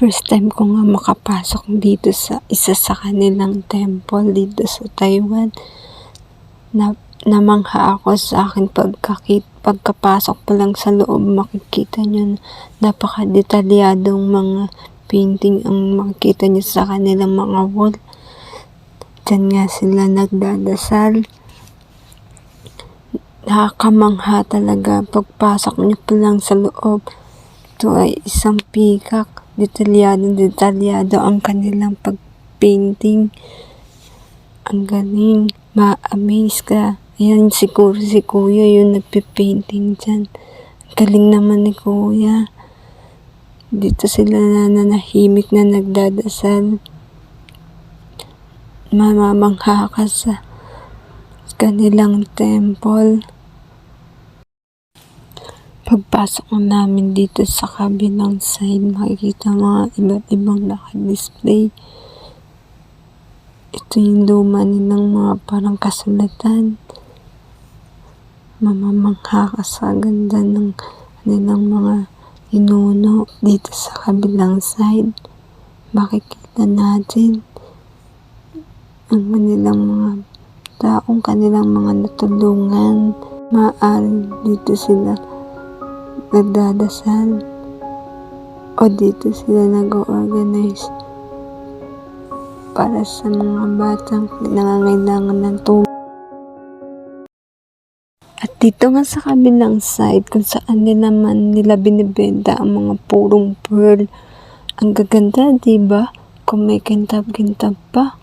First time ko nga makapasok dito sa isa sa kanilang temple dito sa Taiwan. Na, namangha ako sa akin pagkakit, pagkapasok pa lang sa loob makikita nyo na napakadetalyadong mga painting ang makikita nyo sa kanilang mga wall. Diyan nga sila nagdadasal. Nakakamangha talaga pagpasok nyo pa lang sa loob. Ito ay isang pikak. Detalyado, detalyado ang kanilang pagpainting. Ang galing. Ma-amaze ka. Ayan, siguro si kuya yung nagpipainting dyan. Ang galing naman ni kuya. Dito sila nananahimik na nagdadasal. Mamamangha ka sa kanilang temple. Pagpasok namin dito sa kabilang side, makikita mga iba't ibang naka-display. Ito yung luma nilang mga parang kasulatan. Mamamangha ka sa ganda ng kanilang mga inuno dito sa kabilang side. Makikita natin ang kanilang mga taong kanilang mga natulungan. Maaari dito sila nagdadasal o dito sila nag-organize para sa mga batang nangangailangan ng tulong. At dito nga sa kabilang side kung saan din naman nila binibenta ang mga purong pearl. Ang gaganda, di ba? Kung may kintab-kintab pa.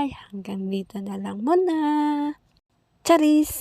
Bye-bye! Hanggang dito na lang muna. Charis!